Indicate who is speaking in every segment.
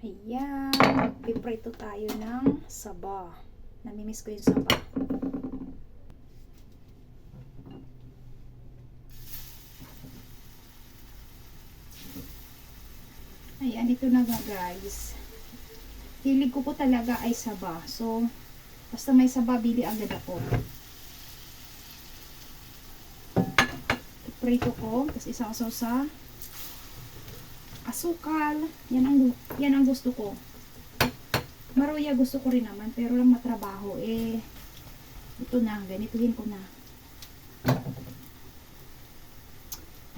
Speaker 1: Ayan, magpiprito tayo ng saba. Namimiss ko yung saba. Ayan, ito na nga guys. Hilig ko po talaga ay saba. So, basta may saba, bili agad ako. Prito ko, tapos isasaw sa asukal. Yan ang, yan ang gusto ko. Maruya gusto ko rin naman, pero lang matrabaho. Eh, ito na, ganituhin ko na.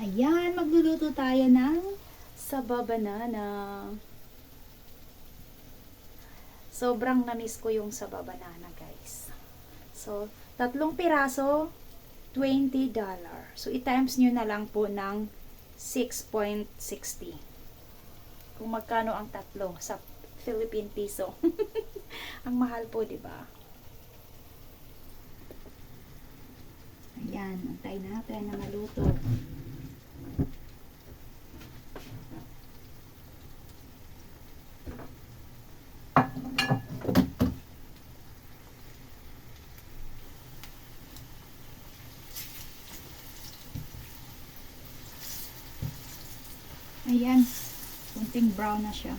Speaker 1: Ayan, magluluto tayo ng saba banana. Sobrang namiss ko yung saba banana, guys. So, tatlong piraso, $20. So, i-times nyo na lang po ng 6.60. Kung magkano ang tatlo sa Philippine peso. ang mahal po, di ba? Ayan, antay natin na maluto. Ayan, kunting brown na siya.